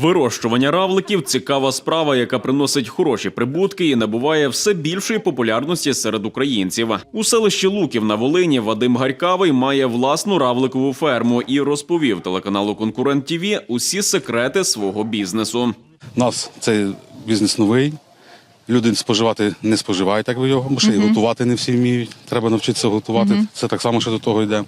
Вирощування равликів цікава справа, яка приносить хороші прибутки і набуває все більшої популярності серед українців. У селищі Луків на Волині Вадим Гарькавий має власну равликову ферму і розповів телеканалу Конкурент ТІВІ усі секрети свого бізнесу. У нас цей бізнес новий. Люди споживати не споживають, як ви його, бо ще й готувати не всі вміють. Треба навчитися готувати. Це так само, що до того йде.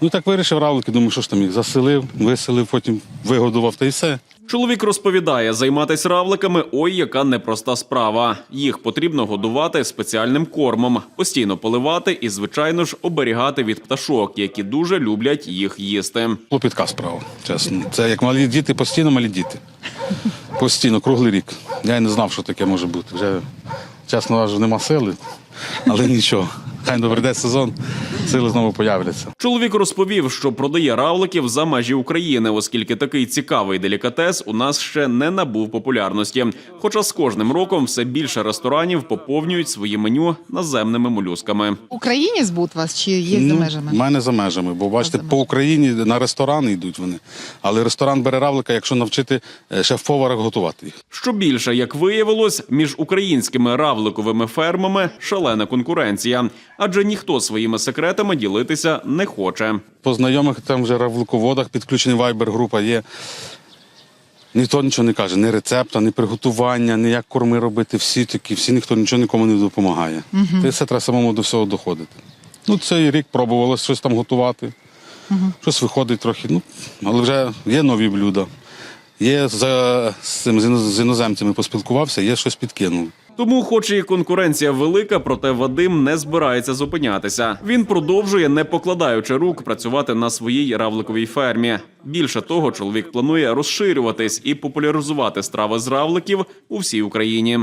Ну і так вирішив равлики, думаю, що ж там їх заселив, виселив, потім вигодував та й все. Чоловік розповідає, займатися равликами ой, яка непроста справа. Їх потрібно годувати спеціальним кормом, постійно поливати і, звичайно ж, оберігати від пташок, які дуже люблять їх їсти. Клопітка справа, чесно. Це як малі діти, постійно малі діти. Постійно, круглий рік. Я й не знав, що таке може бути. Вже, чесно, аж нема сили, але нічого. Хай добре сезон, сили знову появляться. Чоловік розповів, що продає равликів за межі України, оскільки такий цікавий делікатес у нас ще не набув популярності. Хоча з кожним роком все більше ресторанів поповнюють свої меню наземними молюсками. В Україні збут вас чи є за Ну, межами? У мене за межами, бо бачите, по Україні на ресторани йдуть вони. Але ресторан бере равлика, якщо навчити е, шеф-повара готувати їх. Що більше, як виявилось, між українськими равликовими фермами шалена конкуренція, адже ніхто своїми секретами ділитися не хоче. По знайомих там вже равлиководах підключений вайбер-група є. Ніхто нічого не каже, ні рецепта, ні приготування, ні як корми робити. Всі такі, всі ніхто нічого нікому не допомагає. Ти все треба самому до всього доходити. Ну, цей рік пробувалося щось там готувати. Щось виходить трохи. Ну, але вже є нові блюда. Є за з цим з з іноземцями поспілкувався, є щось підкинув. Тому, хоч і конкуренція велика, проте Вадим не збирається зупинятися. Він продовжує, не покладаючи рук, працювати на своїй равликовій фермі. Більше того, чоловік планує розширюватись і популяризувати страви з равликів у всій Україні.